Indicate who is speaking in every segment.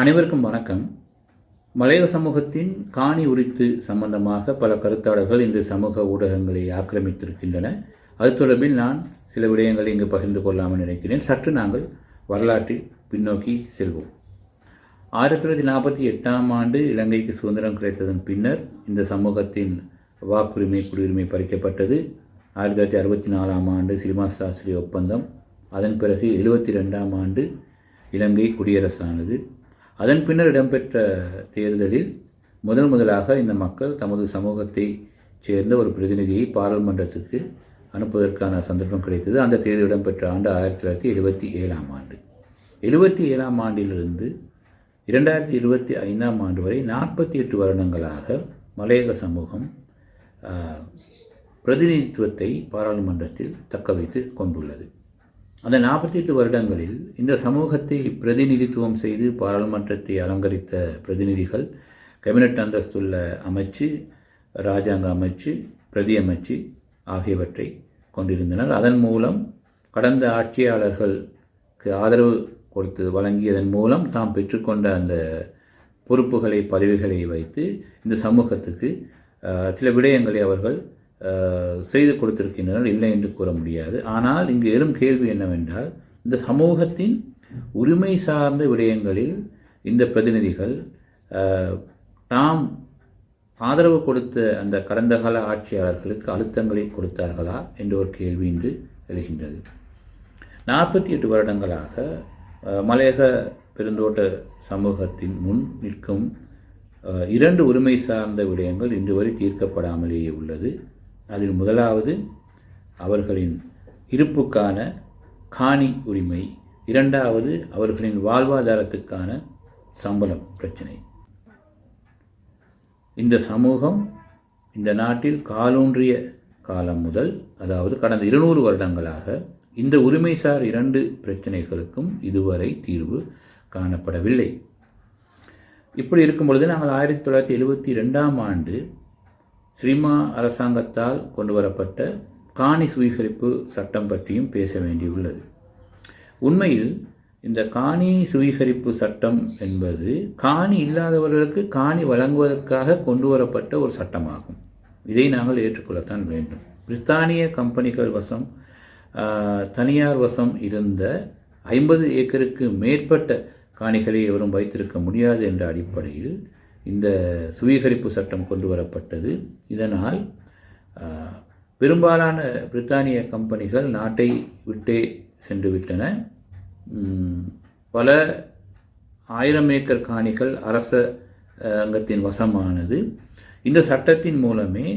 Speaker 1: அனைவருக்கும் வணக்கம் மலைய சமூகத்தின் காணி உரித்து சம்பந்தமாக பல கருத்தாளர்கள் இன்று சமூக ஊடகங்களை ஆக்கிரமித்திருக்கின்றன அது தொடர்பில் நான் சில விடயங்களை இங்கு பகிர்ந்து கொள்ளாமல் நினைக்கிறேன் சற்று நாங்கள் வரலாற்றில் பின்னோக்கி செல்வோம் ஆயிரத்தி தொள்ளாயிரத்தி நாற்பத்தி எட்டாம் ஆண்டு இலங்கைக்கு சுதந்திரம் கிடைத்ததன் பின்னர் இந்த சமூகத்தின் வாக்குரிமை குடியுரிமை பறிக்கப்பட்டது ஆயிரத்தி தொள்ளாயிரத்தி அறுபத்தி நாலாம் ஆண்டு சினிமா சாஸ்திரி ஒப்பந்தம் அதன் பிறகு எழுபத்தி ரெண்டாம் ஆண்டு இலங்கை குடியரசானது அதன் பின்னர் இடம்பெற்ற தேர்தலில் முதன் முதலாக இந்த மக்கள் தமது சமூகத்தை சேர்ந்த ஒரு பிரதிநிதியை பாராளுமன்றத்துக்கு அனுப்புவதற்கான சந்தர்ப்பம் கிடைத்தது அந்த தேர்தல் இடம்பெற்ற ஆண்டு ஆயிரத்தி தொள்ளாயிரத்தி எழுபத்தி ஏழாம் ஆண்டு எழுபத்தி ஏழாம் ஆண்டிலிருந்து இரண்டாயிரத்தி இருபத்தி ஐந்தாம் ஆண்டு வரை நாற்பத்தி எட்டு வருடங்களாக மலையக சமூகம் பிரதிநிதித்துவத்தை பாராளுமன்றத்தில் தக்க வைத்து கொண்டுள்ளது அந்த நாற்பத்தி எட்டு வருடங்களில் இந்த சமூகத்தை பிரதிநிதித்துவம் செய்து பாராளுமன்றத்தை அலங்கரித்த பிரதிநிதிகள் கேபினட் அந்தஸ்துள்ள அமைச்சு இராஜாங்க அமைச்சு பிரதி அமைச்சு ஆகியவற்றை கொண்டிருந்தனர் அதன் மூலம் கடந்த ஆட்சியாளர்களுக்கு ஆதரவு கொடுத்து வழங்கியதன் மூலம் தாம் பெற்றுக்கொண்ட அந்த பொறுப்புகளை பதவிகளை வைத்து இந்த சமூகத்துக்கு சில விடயங்களை அவர்கள் செய்து கொடுத்திருக்கின்றனர் இல்லை என்று கூற முடியாது ஆனால் இங்கு எழும் கேள்வி என்னவென்றால் இந்த சமூகத்தின் உரிமை சார்ந்த விடயங்களில் இந்த பிரதிநிதிகள் தாம் ஆதரவு கொடுத்த அந்த கடந்த கால ஆட்சியாளர்களுக்கு அழுத்தங்களை கொடுத்தார்களா என்ற ஒரு கேள்வி இன்று எழுகின்றது நாற்பத்தி எட்டு வருடங்களாக மலையக பெருந்தோட்ட சமூகத்தின் முன் நிற்கும் இரண்டு உரிமை சார்ந்த விடயங்கள் இன்று வரை தீர்க்கப்படாமலேயே உள்ளது அதில் முதலாவது அவர்களின் இருப்புக்கான காணி உரிமை இரண்டாவது அவர்களின் வாழ்வாதாரத்துக்கான சம்பளம் பிரச்சனை இந்த சமூகம் இந்த நாட்டில் காலூன்றிய காலம் முதல் அதாவது கடந்த இருநூறு வருடங்களாக இந்த உரிமைசார் இரண்டு பிரச்சனைகளுக்கும் இதுவரை தீர்வு காணப்படவில்லை இப்படி இருக்கும் பொழுது நாங்கள் ஆயிரத்தி தொள்ளாயிரத்தி எழுபத்தி ரெண்டாம் ஆண்டு ஸ்ரீமா அரசாங்கத்தால் கொண்டு வரப்பட்ட காணி சுவீகரிப்பு சட்டம் பற்றியும் பேச வேண்டியுள்ளது உண்மையில் இந்த காணி சுவீகரிப்பு சட்டம் என்பது காணி இல்லாதவர்களுக்கு காணி வழங்குவதற்காக கொண்டு வரப்பட்ட ஒரு சட்டமாகும் இதை நாங்கள் ஏற்றுக்கொள்ளத்தான் வேண்டும் பிரித்தானிய கம்பெனிகள் வசம் தனியார் வசம் இருந்த ஐம்பது ஏக்கருக்கு மேற்பட்ட காணிகளை எவரும் வைத்திருக்க முடியாது என்ற அடிப்படையில் இந்த சுவீகரிப்பு சட்டம் கொண்டு வரப்பட்டது இதனால் பெரும்பாலான பிரித்தானிய கம்பெனிகள் நாட்டை விட்டே சென்று விட்டன பல ஆயிரம் ஏக்கர் காணிகள் அரச அங்கத்தின் வசமானது இந்த சட்டத்தின் மூலமே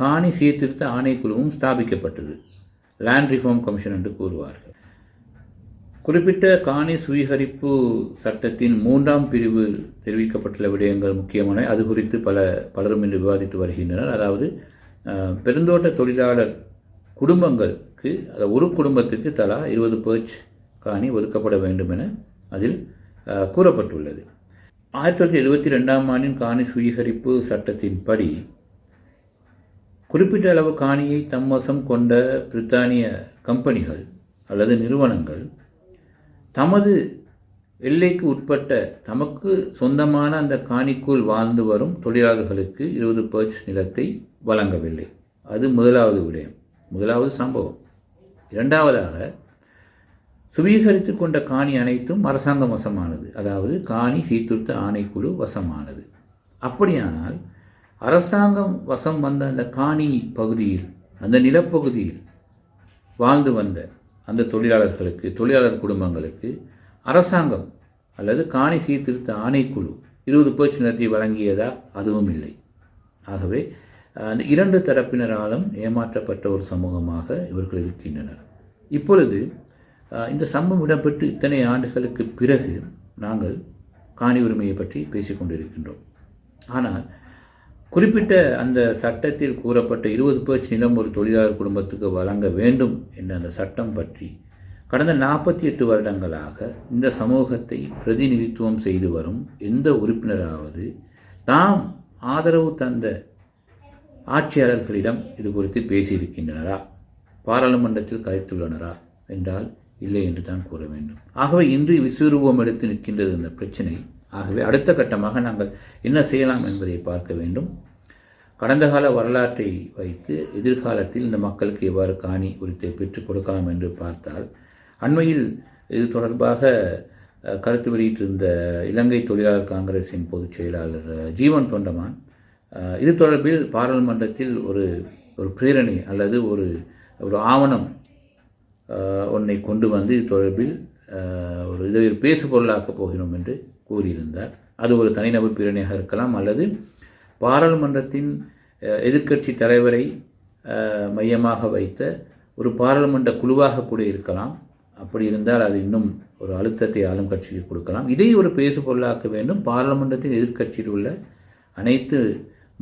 Speaker 1: காணி சீர்திருத்த ஆணைக்குழுவும் ஸ்தாபிக்கப்பட்டது லேண்ட் ரிஃபார்ம் கமிஷன் என்று கூறுவார்கள் குறிப்பிட்ட காணி சுவீகரிப்பு சட்டத்தின் மூன்றாம் பிரிவு தெரிவிக்கப்பட்டுள்ள விடயங்கள் முக்கியமான அது குறித்து பல பலரும் இன்று விவாதித்து வருகின்றனர் அதாவது பெருந்தோட்ட தொழிலாளர் குடும்பங்களுக்கு அதாவது ஒரு குடும்பத்துக்கு தலா இருபது பேர்ச் காணி ஒதுக்கப்பட வேண்டும் என அதில் கூறப்பட்டுள்ளது ஆயிரத்தி தொள்ளாயிரத்தி எழுபத்தி ரெண்டாம் ஆண்டின் காணி சுவீகரிப்பு சட்டத்தின்படி குறிப்பிட்ட அளவு காணியை தம்மசம் கொண்ட பிரித்தானிய கம்பெனிகள் அல்லது நிறுவனங்கள் தமது எல்லைக்கு உட்பட்ட தமக்கு சொந்தமான அந்த காணிக்குள் வாழ்ந்து வரும் தொழிலாளர்களுக்கு இருபது பர்ச் நிலத்தை வழங்கவில்லை அது முதலாவது விடயம் முதலாவது சம்பவம் இரண்டாவதாக சுவீகரித்து கொண்ட காணி அனைத்தும் அரசாங்கம் வசமானது அதாவது காணி சீர்திருத்த ஆணைக்குழு வசமானது அப்படியானால் அரசாங்கம் வசம் வந்த அந்த காணி பகுதியில் அந்த நிலப்பகுதியில் வாழ்ந்து வந்த அந்த தொழிலாளர்களுக்கு தொழிலாளர் குடும்பங்களுக்கு அரசாங்கம் அல்லது காணி சீர்திருத்த ஆணைக்குழு இருபது பர்சன்டத்தை வழங்கியதா அதுவும் இல்லை ஆகவே இரண்டு தரப்பினராலும் ஏமாற்றப்பட்ட ஒரு சமூகமாக இவர்கள் இருக்கின்றனர் இப்பொழுது இந்த சம்பவம் இடம்பெற்று இத்தனை ஆண்டுகளுக்கு பிறகு நாங்கள் காணி உரிமையை பற்றி பேசிக்கொண்டிருக்கின்றோம் ஆனால் குறிப்பிட்ட அந்த சட்டத்தில் கூறப்பட்ட இருபது பேர் நிலம் ஒரு தொழிலாளர் குடும்பத்துக்கு வழங்க வேண்டும் என்ற அந்த சட்டம் பற்றி கடந்த நாற்பத்தி எட்டு வருடங்களாக இந்த சமூகத்தை பிரதிநிதித்துவம் செய்து வரும் எந்த உறுப்பினராவது தாம் ஆதரவு தந்த ஆட்சியாளர்களிடம் இது குறித்து பேசியிருக்கின்றனரா பாராளுமன்றத்தில் கலைத்துள்ளனரா என்றால் இல்லை என்று தான் கூற வேண்டும் ஆகவே இன்று விஸ்வரூபம் எடுத்து நிற்கின்றது இந்த பிரச்சனை ஆகவே அடுத்த கட்டமாக நாங்கள் என்ன செய்யலாம் என்பதை பார்க்க வேண்டும் கடந்த கால வரலாற்றை வைத்து எதிர்காலத்தில் இந்த மக்களுக்கு எவ்வாறு காணி குறித்து பெற்றுக் கொடுக்கலாம் என்று பார்த்தால் அண்மையில் இது தொடர்பாக கருத்து வெளியிட்டிருந்த இலங்கை தொழிலாளர் காங்கிரஸின் பொதுச் செயலாளர் ஜீவன் தொண்டமான் இது தொடர்பில் பாராளுமன்றத்தில் ஒரு ஒரு பிரேரணை அல்லது ஒரு ஒரு ஆவணம் ஒன்றை கொண்டு வந்து இது தொடர்பில் ஒரு இதை பேசு பொருளாக்கப் போகிறோம் என்று கூறியிருந்தார் அது ஒரு தனிநபர் பிரேரணையாக இருக்கலாம் அல்லது பாராளுமன்றத்தின் எதிர்க்கட்சி தலைவரை மையமாக வைத்த ஒரு பாராளுமன்ற குழுவாக கூட இருக்கலாம் அப்படி இருந்தால் அது இன்னும் ஒரு அழுத்தத்தை ஆளும் கட்சிக்கு கொடுக்கலாம் இதை ஒரு பேசு பொருளாக்க வேண்டும் பாராளுமன்றத்தின் எதிர்க்கட்சியில் உள்ள அனைத்து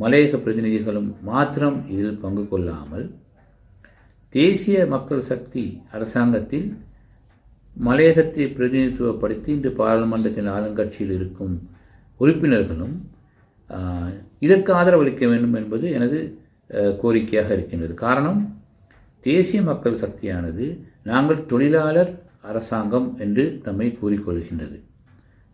Speaker 1: மலையக பிரதிநிதிகளும் மாத்திரம் இதில் பங்கு கொள்ளாமல் தேசிய மக்கள் சக்தி அரசாங்கத்தில் மலையகத்தை பிரதிநிதித்துவப்படுத்தி இன்று பாராளுமன்றத்தின் ஆளுங்கட்சியில் இருக்கும் உறுப்பினர்களும் இதற்கு ஆதரவளிக்க வேண்டும் என்பது எனது கோரிக்கையாக இருக்கின்றது காரணம் தேசிய மக்கள் சக்தியானது நாங்கள் தொழிலாளர் அரசாங்கம் என்று தம்மை கூறிக்கொள்கின்றது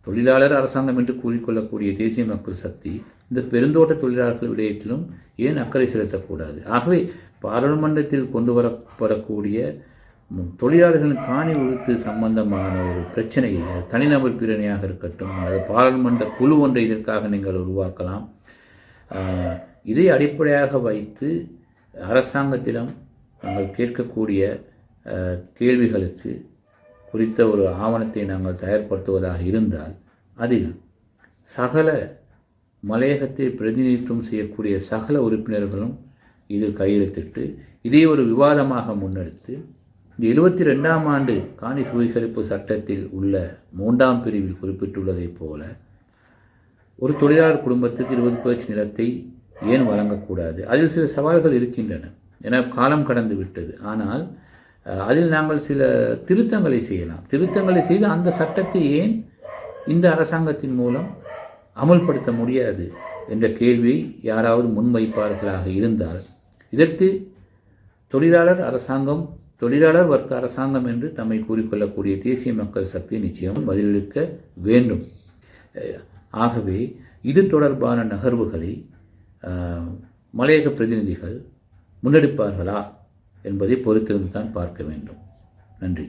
Speaker 1: தொழிலாளர் அரசாங்கம் என்று கூறிக்கொள்ளக்கூடிய தேசிய மக்கள் சக்தி இந்த பெருந்தோட்ட தொழிலாளர்கள் விடயத்திலும் ஏன் அக்கறை செலுத்தக்கூடாது ஆகவே பாராளுமன்றத்தில் கொண்டு வரப்படக்கூடிய தொழிலாளர்களின் காணி உழுத்து சம்பந்தமான ஒரு பிரச்சனையை தனிநபர் பிரச்சனையாக இருக்கட்டும் அல்லது பாராளுமன்ற குழு ஒன்றை இதற்காக நீங்கள் உருவாக்கலாம் இதை அடிப்படையாக வைத்து அரசாங்கத்திடம் நாங்கள் கேட்கக்கூடிய கேள்விகளுக்கு குறித்த ஒரு ஆவணத்தை நாங்கள் தயார்படுத்துவதாக இருந்தால் அதில் சகல மலையகத்தை பிரதிநிதித்துவம் செய்யக்கூடிய சகல உறுப்பினர்களும் இதில் கையெழுத்திட்டு இதை ஒரு விவாதமாக முன்னெடுத்து இந்த எழுபத்தி ரெண்டாம் ஆண்டு காணி சுவீகரிப்பு சட்டத்தில் உள்ள மூன்றாம் பிரிவில் குறிப்பிட்டுள்ளதைப் போல ஒரு தொழிலாளர் குடும்பத்துக்கு இருபது பேச்சு நிலத்தை ஏன் வழங்கக்கூடாது அதில் சில சவால்கள் இருக்கின்றன என காலம் கடந்து விட்டது ஆனால் அதில் நாங்கள் சில திருத்தங்களை செய்யலாம் திருத்தங்களை செய்து அந்த சட்டத்தை ஏன் இந்த அரசாங்கத்தின் மூலம் அமுல்படுத்த முடியாது என்ற கேள்வியை யாராவது முன்வைப்பார்களாக இருந்தால் இதற்கு தொழிலாளர் அரசாங்கம் தொழிலாளர் வர்க்க அரசாங்கம் என்று தம்மை கூறிக்கொள்ளக்கூடிய தேசிய மக்கள் சக்தி நிச்சயம் பதிலளிக்க வேண்டும் ஆகவே இது தொடர்பான நகர்வுகளை மலையக பிரதிநிதிகள் முன்னெடுப்பார்களா என்பதை பொறுத்திருந்து தான் பார்க்க வேண்டும் நன்றி